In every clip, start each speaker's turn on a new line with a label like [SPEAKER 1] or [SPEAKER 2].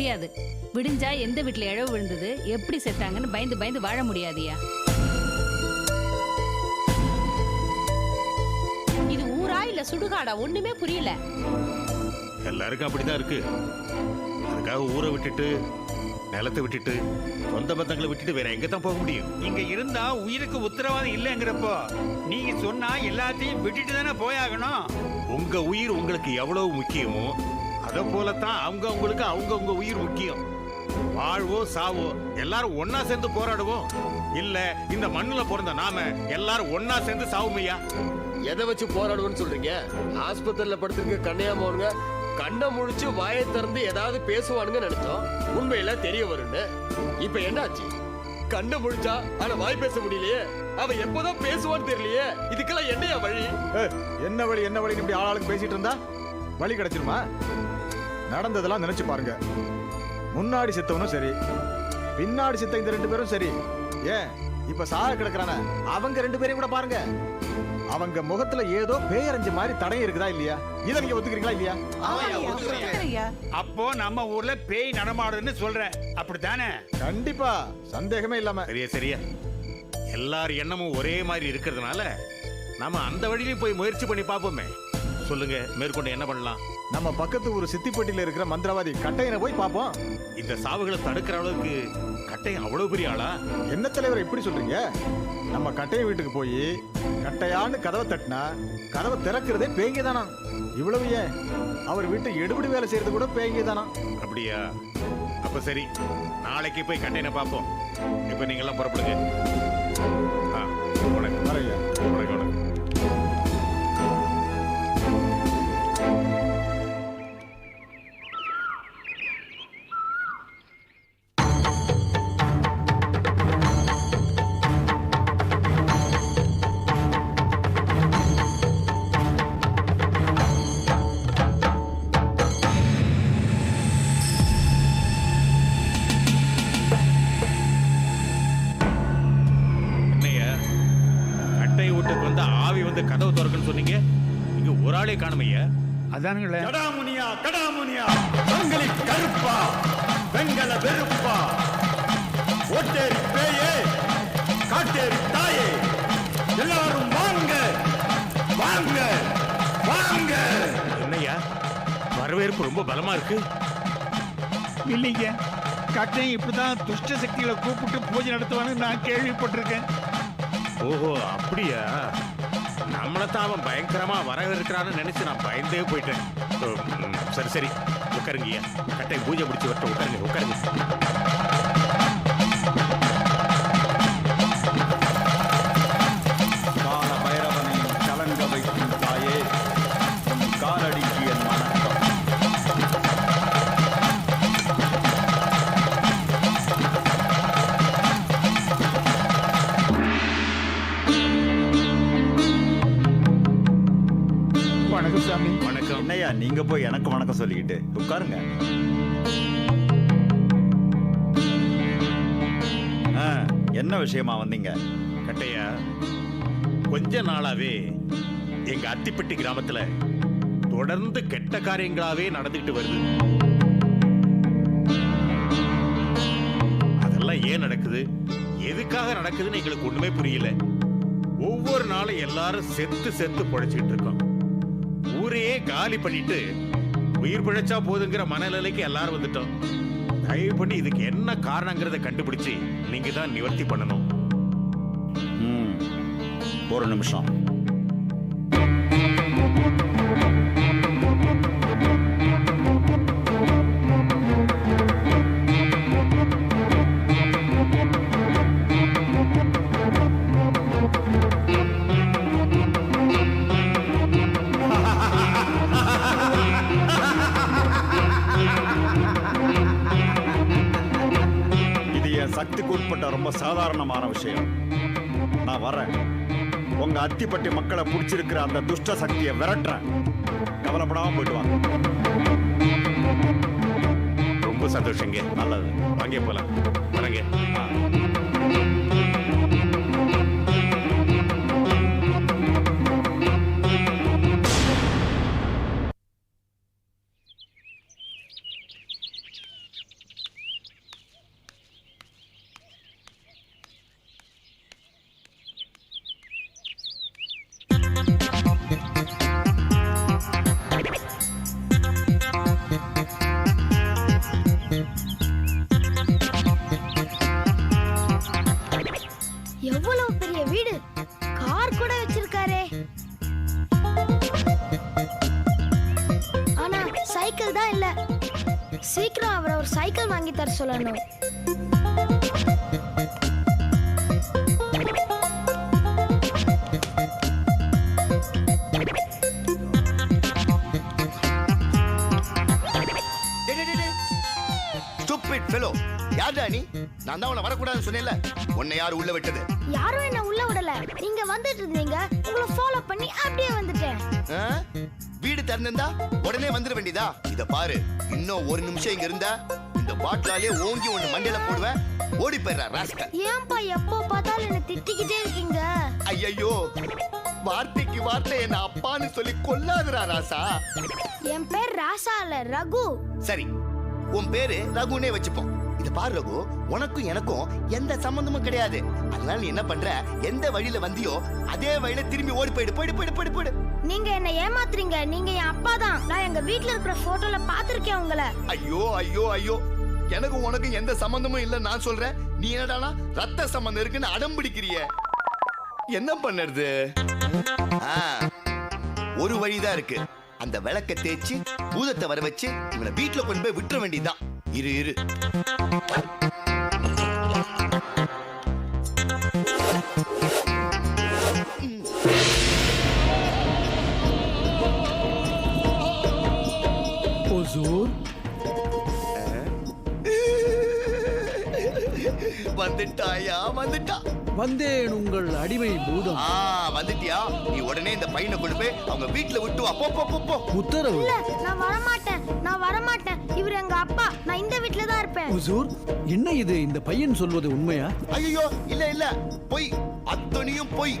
[SPEAKER 1] முடியாது. விடிஞ்சா எந்த வீட்டுல இழவு விழுந்தது எப்படி செத்தாங்கன்னு பயந்து பயந்து வாழ முடியாதியா?
[SPEAKER 2] இது ஊரா இல்ல சுடுகாடா? ஒண்ணுமே புரியல.
[SPEAKER 3] எல்லாருக்கும் அப்படிதான் இருக்கு. அதுக்காக ஊரை விட்டுட்டு நிலத்தை விட்டுட்டு சொந்த பந்தங்களை விட்டுட்டு வேற எங்க தான் போக முடியும்?
[SPEAKER 4] இங்க இருந்தா உயிருக்கு உத்தரவாதம் இல்லைங்கிறப்போ நீங்க சொன்னா எல்லாத்தையும் விட்டுட்டு தானே போயாகணும்?
[SPEAKER 3] உங்க உயிர் உங்களுக்கு எவ்வளவு முக்கியமோ அத போலத்தான் அவங்க அவங்களுக்கு அவங்க உங்க உயிர் முக்கியம். வாழ்வோ சாவோ எல்லாரும் ஒன்னா சேர்ந்து போராடுவோம். இல்ல இந்த மண்ணுல பிறந்த நாம எல்லாரும் ஒன்னா சேர்ந்து சாவுமையா
[SPEAKER 5] எதை வச்சு போராடுவோம்னு சொல்றீங்க? ஆஸ்பத்திரியில படுத்திருக்க கண்ணையாமவனுங்க கண்ணை முழிச்சு வாயை திறந்து ஏதாவது பேசுவானுங்க நினைச்சோம். உண்மையில தெரிய வரும்னு. இப்ப என்னாச்சு? கண்ணை முழிச்சா ஆனா வாய் பேச முடியலையே? அவன் எப்போதான் பேசுவான்னு தெரியலையே? இதுக்கெல்லாம் என்னையா வழி?
[SPEAKER 6] என்ன வழி என்ன வழி இப்படி ஆளாளுக்கு பேசிட்டு இருந்தா? வழி கிடைச்சிருமா? நடந்ததெல்லாம் நினைச்சு பாருங்க. முன்னாடி செத்தவனும் சரி பின்னாடி செத்த இந்த ரெண்டு பேரும் சரி. ஏன்? இப்ப சாக கிடக்குறான. அவங்க ரெண்டு பேரையும் கூட பாருங்க. அவங்க முகத்துல ஏதோ பேயரஞ்சு மாதிரி தடயம் இருக்குதா இல்லையா? இதை நீங்க ஒத்துக்கிறீங்களா இல்லையா?
[SPEAKER 4] அப்போ நம்ம ஊர்ல பேய் நடமாடுதுன்னு சொல்ற. அப்படித்தானே?
[SPEAKER 6] கண்டிப்பா. சந்தேகமே இல்லாம.
[SPEAKER 3] சரியா சரியா. எல்லார் எண்ணமும் ஒரே மாதிரி இருக்கிறதுனால நாம அந்த வழியிலும் போய் முயற்சி பண்ணி பார்ப்போமே. சொல்லுங்க மேற்கொண்டு என்ன பண்ணலாம்?
[SPEAKER 6] நம்ம பக்கத்து ஊர் சித்திப்பட்டியில இருக்கிற மந்திரவாதி கட்டையனை போய் பார்ப்போம்.
[SPEAKER 3] இந்த சாவுகளை தடுக்கிற அளவுக்கு கட்டையும் அவ்வளவு பெரிய ஆளா?
[SPEAKER 6] என்ன தலைவர் இப்படி சொல்றீங்க? நம்ம கட்டைய வீட்டுக்கு போய் கட்டையான்னு கதவை தட்டினா கதவை திறக்கிறதே பேய்ங்க தானா இவ்வளவு ஏன்? அவர் வீட்டு எடுபடி வேலை செய்யறது கூட பேய்ங்க தானா
[SPEAKER 3] அப்படியா? அப்ப சரி நாளைக்கு போய் கட்டையனை பார்ப்போம். இப்ப நீங்க எல்லாம் புறப்படுங்க. வீட்டுக்கு வந்து ஆவி வந்து கதவு திறக்குன்னு சொன்னீங்க. இங்க ஒரு ஆளே காணுமையா.
[SPEAKER 4] அதானுங்களே.
[SPEAKER 7] கடாமுனியா கடாமுனியா. சங்கிலி கருப்பா வெங்கல வெறுப்பா. ஓட்டேரி பேயே காட்டேரி தாயே. எல்லாரும் வாங்க வாங்க வாங்க.
[SPEAKER 3] என்னய்யா வரவேற்பு ரொம்ப பலமா இருக்கு.
[SPEAKER 4] இல்லைங்க. கட்டையும் இப்படிதான் துஷ்ட சக்திகளை கூப்பிட்டு பூஜை நடத்துவான்னு நான் கேள்விப்பட்டிருக்கேன்.
[SPEAKER 3] ஓஹோ அப்படியா? நம்மளைத்தான் அவன் பயங்கரமா வரவிருக்கிறான்னு நினைச்சு நான் பயந்தே போயிட்டேன். சரி சரி. உட்காருங்கய்யா. கட்டை பூஜை பிடிச்சி வரட்டும். உட்காருங்க உட்காருங்க.
[SPEAKER 7] வணக்கம்
[SPEAKER 4] சாமி.
[SPEAKER 3] வணக்கம்.
[SPEAKER 7] என்னய்யா நீங்க போய் எனக்கு வணக்கம் சொல்லிக்கிட்டு உட்காருங்க. ஆ, என்ன விஷயமா வந்தீங்க?
[SPEAKER 3] கட்டையா கொஞ்ச நாளாவே எங்க அத்திப்பட்டி கிராமத்துல தொடர்ந்து கெட்ட காரியங்களாவே நடந்துகிட்டு வருது. அதெல்லாம் ஏன் நடக்குது? எதுக்காக நடக்குதுன்னு எங்களுக்கு ஒண்ணுமே புரியல. ஒவ்வொரு நாளும் எல்லாரும் செத்து செத்து பொழைச்சிட்டு இருக்கோம். ஊரையே காலி பண்ணிட்டு உயிர் பிழைச்சா போதுங்கிற மனநிலைக்கு எல்லாரும் வந்துட்டோம். தயவு பண்ணி இதுக்கு என்ன காரணங்கிறத கண்டுபிடிச்சு நீங்க தான் நிவர்த்தி பண்ணணும்.
[SPEAKER 7] ஒரு நிமிஷம். ஏற்பட்ட ரொம்ப சாதாரணமான விஷயம். நான் வரேன் உங்க அத்திப்பட்டி மக்களை பிடிச்சிருக்கிற அந்த துஷ்ட சக்தியை விரட்டுறேன். கவலைப்படாம போயிட்டு வாங்க.
[SPEAKER 3] ரொம்ப சந்தோஷங்க.
[SPEAKER 7] நல்லது.
[SPEAKER 3] வாங்க போலாம். வரங்க.
[SPEAKER 8] சைக்கிள் தான் இல்லை. சீக்கிரம்
[SPEAKER 9] அவரை ஒரு சைக்கிள் வாங்கி தர சொல்லணும். நான் தான் உன்னை வரக்கூடாதுன்னு சொன்னேன்ல. உன்னை யார் உள்ள விட்டது.
[SPEAKER 8] யாரும் என்ன உள்ள விடல. நீங்க வந்துட்டு இருந்தீங்க. உங்களை ஃபாலோ பண்ணி அப்படியே வந்துட்டேன்.
[SPEAKER 9] ஆ? வீடு திறந்திருந்தா உடனே வந்துட வேண்டியதா? இத பாரு. இன்னும் ஒரு நிமிஷம் இங்க இருந்தா இந்த பாட்டிலாலே ஓங்கி ஒண்ணு மண்டையில போடுவேன். ஓடி போயிடுறா ராஸ்கல்
[SPEAKER 8] ஏன்பா எப்போ பார்த்தாலும் என்ன திட்டிக்கிட்டே இருக்கீங்க?
[SPEAKER 9] ஐயோ வார்த்தைக்கு வார்த்தை என்ன அப்பான்னு சொல்லி கொல்லாதுடா ராசா.
[SPEAKER 8] என் பேர் ராசா இல்ல ரகு.
[SPEAKER 9] சரி உன் பேரு ரகுனே வச்சுப்போம். இத பாரு ரகு உனக்கும் எனக்கும் எந்த சம்பந்தமும் கிடையாது. அதனால நீ என்ன பண்ற? எந்த வழியில வந்தியோ அதே வழியில திரும்பி ஓடி போயிடு போயிடு போயிடு போயிடு போயிடு.
[SPEAKER 8] நீங்க என்ன ஏமாத்துறீங்க. நீங்க என் அப்பா தான். நான் எங்க வீட்ல இருக்கிற போட்டோல பாத்திருக்கேன் உங்களை.
[SPEAKER 9] ஐயோ ஐயோ ஐயோ. எனக்கு உனக்கு எந்த சம்பந்தமும் இல்ல நான் சொல்றேன். நீ என்னடானா ரத்த சம்பந்தம் இருக்குன்னு அடம் பிடிக்கிறிய. என்ன பண்ணுறது? ஒரு வழிதான் இருக்கு. அந்த விளக்க தேய்ச்சி பூதத்தை வர வச்சு இவனை வீட்டுல கொண்டு போய் விட்டுற வேண்டியதுதான். இரு இரு. வந்துட்டாயா? வந்துட்டா.
[SPEAKER 10] வந்தேன் உங்கள் அடிமை பூதம்.
[SPEAKER 9] ஆ வந்துட்டியா? நீ உடனே இந்த பையனை கொண்டு போய் அவங்க வீட்டுல விட்டு வா. போ போ போ போ.
[SPEAKER 10] உத்தரவு.
[SPEAKER 8] இல்ல நான் வரமாட்டேன். நான் வரமாட்டேன். இவர் எங்க அப்பா. நான் இந்த வீட்ல தான் இருப்பேன்.
[SPEAKER 10] ஹுசூர் என்ன இது? இந்த பையன் சொல்வது உண்மையா?
[SPEAKER 9] ஐயோ இல்ல இல்ல. பொய் அத்தனையும் பொய்.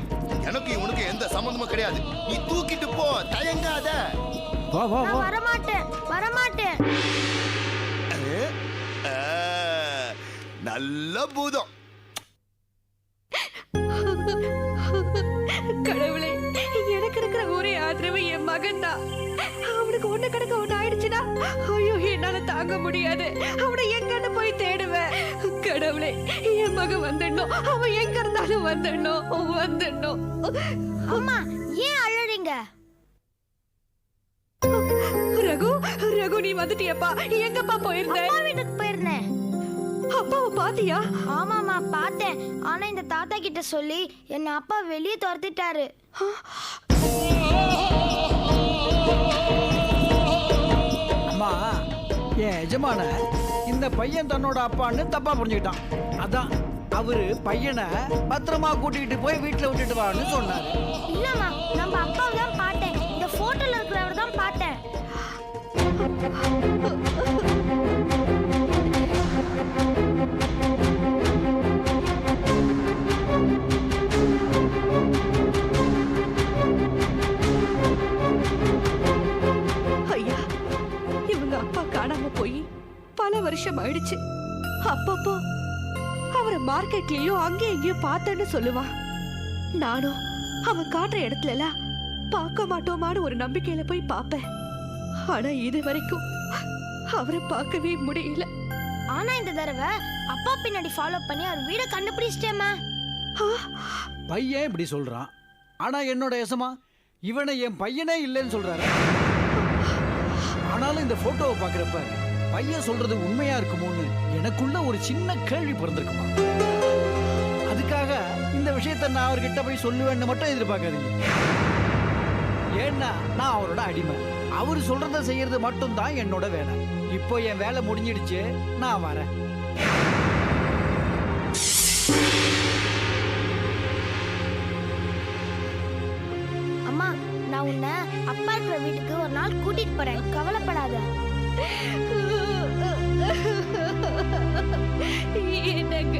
[SPEAKER 9] எனக்கு இவனுக்கு எந்த சம்பந்தமும் கிடையாது. நீ தூக்கிட்டு போ தயங்காத.
[SPEAKER 10] வா வா வா.
[SPEAKER 8] நான் வரமாட்டேன். வரமாட்டேன்
[SPEAKER 9] ஆ, நல்ல பூதம்.
[SPEAKER 2] கடவுளே மகன் தான் அவனுக்கு ஒண்ணு கிடக்க ஒண்ணு ஆயிடுச்சுன்னா ஐயோ என்னால தாங்க முடியாது. அவனை எங்கன்னு போய் தேடுவேன். கடவுளே என் மகன் வந்துடணும். அவன் எங்க இருந்தாலும் வந்துடணும். வந்துடணும்.
[SPEAKER 8] அம்மா ஏன் அழறீங்க?
[SPEAKER 2] ரகு ரகு நீ வந்துட்டியப்பா. எங்கப்பா போயிருந்த?
[SPEAKER 8] வீட்டுக்கு போயிருந்தேன்.
[SPEAKER 2] அப்பாவை பாத்தியா?
[SPEAKER 8] ஆமாமா பார்த்தேன். ஆனா இந்த தாத்தா கிட்ட சொல்லி என்ன அப்பா வெளியே துரத்திட்டாரு.
[SPEAKER 10] அம்மா என் எஜமான இந்த பையன் தன்னோட அப்பான்னு தப்பா புரிஞ்சுக்கிட்டான். அதான் அவரு பையனை பத்திரமா கூட்டிட்டு போய் வீட்டுல விட்டுட்டு வான்னு சொன்னாரு.
[SPEAKER 8] இல்லம்மா நம்ம அப்பாவை தான் பார்த்தேன். இந்த போட்டோல இருக்கிறவர் தான் பார்த்தேன்.
[SPEAKER 2] ஆயிடுச்சு அப்பப்போ அவரை மார்க்கெட்லயும் அங்கேயும் எங்கேயும் பார்த்தேன்னு சொல்லுவான் நானும் அவன் காட்டுற இடத்துல எல்லாம் பார்க்க மாட்டோமான்னு ஒரு நம்பிக்கையில போய் பார்ப்பேன். ஆனா இது வரைக்கும் அவரை பார்க்கவே முடியல.
[SPEAKER 8] ஆனா இந்த தடவை அப்பா பின்னாடி ஃபாலோ பண்ணி அவர் வீட கண்டுபிடிச்சிட்டேம்மா.
[SPEAKER 10] பையன் இப்படி சொல்றான். ஆனா என்னோட எசமா? இவனை என் பையனே இல்லைன்னு சொல்றாரு. ஆனாலும் இந்த போட்டோவை பார்க்கறப்ப பையன் சொல்றது உண்மையா இருக்குமோன்னு எனக்குள்ள ஒரு சின்ன கேள்வி பிறந்திருக்குமா? அதுக்காக இந்த விஷயத்த நான் அவர்கிட்ட போய் சொல்லுவேன்னு மட்டும் எதிர்பார்க்காதீங்க. ஏன்னா நான் அவரோட அடிமை. அவர் சொல்றத செய்யறது மட்டும்தான் என்னோட வேலை. இப்போ என் வேலை முடிஞ்சிடுச்சு நான் வரேன்.
[SPEAKER 8] அம்மா நான் உன்னை அப்பா இருக்கிற வீட்டுக்கு ஒரு நாள் கூட்டிட்டு போறேன். கவலைப்படாத.
[SPEAKER 2] என்னங்க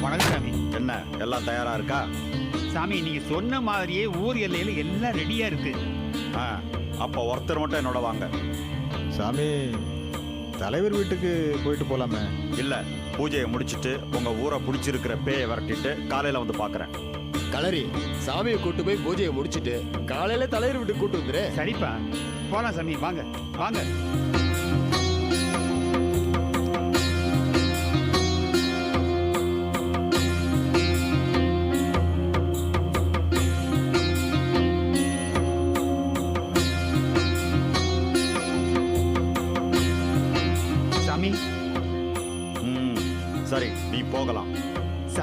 [SPEAKER 4] வணக்கம் சாமி.
[SPEAKER 7] என்ன எல்லாம் தயாரா இருக்கா?
[SPEAKER 4] சாமி நீங்க சொன்ன மாதிரியே ஊர் எல்லையில எல்லாம் ரெடியா இருக்கு.
[SPEAKER 7] ஆ, அப்ப ஒருத்தர் மட்டும் என்னோட வாங்க.
[SPEAKER 6] சாமி தலைவர் வீட்டுக்கு போயிட்டு போலாமே.
[SPEAKER 7] இல்ல பூஜையை முடிச்சிட்டு உங்க ஊரை பிடிச்சிருக்கிற பேயை விரட்டிட்டு காலையில வந்து பாக்குறேன்.
[SPEAKER 5] களரி சாமியை கூட்டு போய் பூஜையை முடிச்சிட்டு காலையில தலைவர் வீட்டுக்கு கூட்டு வந்துரு.
[SPEAKER 4] சரிப்பா. போலாம் சாமி வாங்க வாங்க.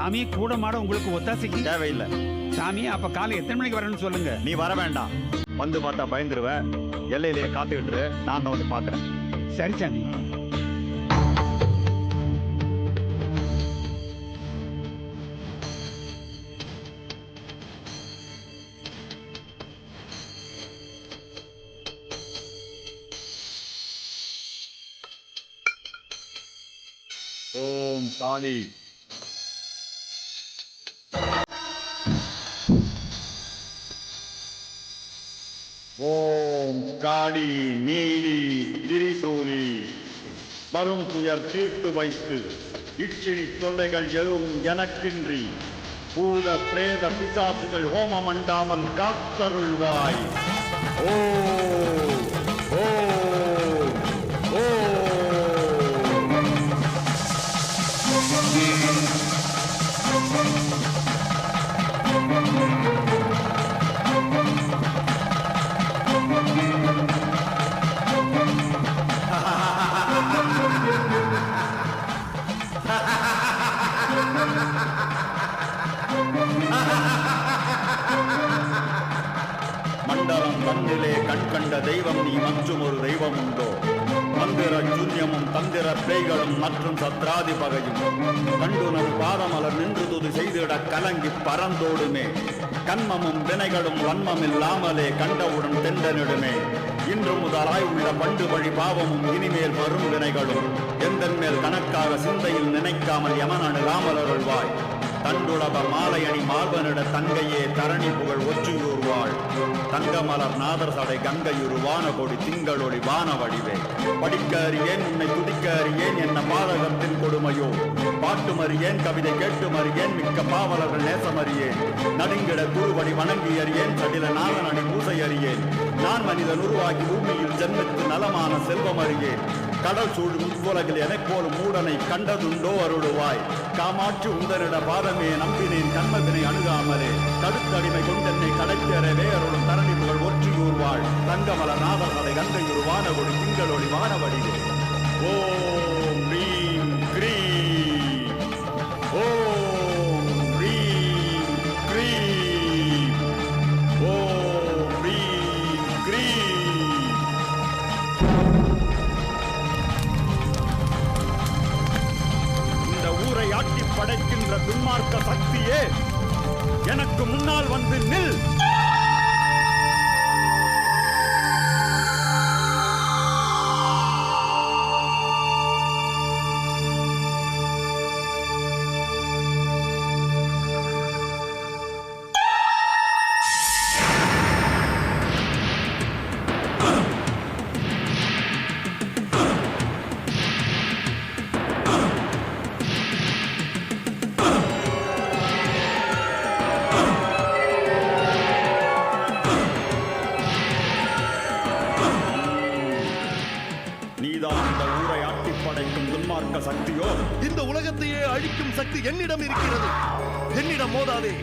[SPEAKER 4] சாமி கூட மாட உங்களுக்கு ஒத்தாசைக்கு?
[SPEAKER 7] தேவையில்லை.
[SPEAKER 4] சாமி அப்ப காலை எத்தனை மணிக்கு வரணும்னு சொல்லுங்க.
[SPEAKER 7] நீ வர வேண்டாம். வந்து பார்த்தா பயந்துருவேன். எல்லையிலேயே காத்துக்கிட்டு. நான் தான் வந்து பார்க்கறேன்.
[SPEAKER 4] சரி சாமி.
[SPEAKER 7] ஓம் சாணி காடி நீலி திரிசூலி. வரும் துயர் தீர்த்து வைத்து இச்சினி தொல்லைகள் எதுவும் எனக்கின்றி. பூத பிரேத பிசாசுகள் ஹோமம் அண்டாமல் காத்தருள்வாய். ஓ ஓ மண்டலம் தன்னிலே கண் கண்ட தெய்வம் நீ மற்றும் ஒரு தெய்வம் உண்டோ? மந்திர சூன்யமும் தந்திர பேய்களும் மற்றும் சத்ராதி பகையும். கண்டுணர் பாதமலர் நின்று துது செய்திட கலங்கி பறந்தோடுமே. கண்மமும் வினைகளும் வன்மம் இல்லாமலே கண்டவுடன் தெண்டனிடுமே. இன்று முதலாய் உள்ள பண்டு வழி பாவமும் இனிமேல் வரும் வினைகளும். எந்தன் மேல் கணக்காக சிந்தையில் நினைக்காமல் யமன் அணுகாமல் அருள்வாய். தண்டுளப மாலையணி மார்பனிட தங்கையே தரணி புகழ் ஒற்றியூர்வாள் தங்கமலர் நாதர் சடை கங்கையுரு வானகொடி திங்களொளி வான வடிவே படிக்க அறியேன் உன்னை துதிக்க அறியேன் என்ன பாதகத்தின் கொடுமையோ. பாட்டு மறியேன் கவிதை கேட்டு மறியேன் மிக்க பாவலர்கள் நேசமறியேன். நடுங்கிட குருவடி வணங்கி அறியேன் சடில நாதனடி பூசை அறியேன் நான் மனிதன் உருவாகி பூமியில் ஜென்மத்து நலமான செல்வம் அறியேன். கடல் சூழும் உலகில் எனப் போல் மூடனை கண்டதுண்டோ அருளுவாய். காமாட்சி உந்தனிட பாதமே நம்பினேன் கண்மத்தினை அணுகாமலே. தடுத்தடிமை கொண்டென்னை கடைத்தேறவே அருளும் தரணி புகழ் ஒற்றியூர்வாள். தங்கமல நாதமலை கந்தையூர் வானவொளி திங்களொளி வானவடிவே. ஓ நீதான் இந்த ஊரை ஆட்டி படைக்கும் துன்மார்க்க சக்தியோ?
[SPEAKER 9] இந்த உலகத்தையே அழிக்கும் சக்தி என்னிடம் இருக்கிறது. என்னிடம் மோதாதே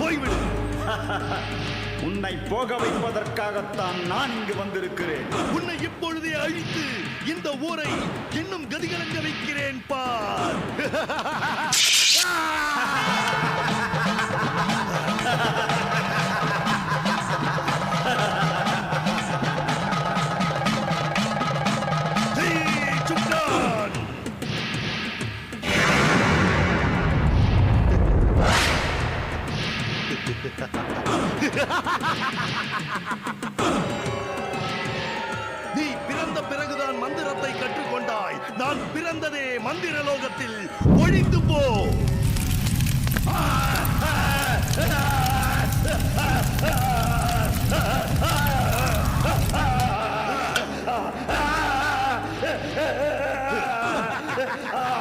[SPEAKER 9] போய்விடு.
[SPEAKER 7] உன்னை போக வைப்பதற்காகத்தான் நான் இங்கு வந்திருக்கிறேன்.
[SPEAKER 9] உன்னை இப்பொழுதே அழித்து இந்த ஊரை இன்னும் கதிகலங்க வைக்கிறேன் பார். oh,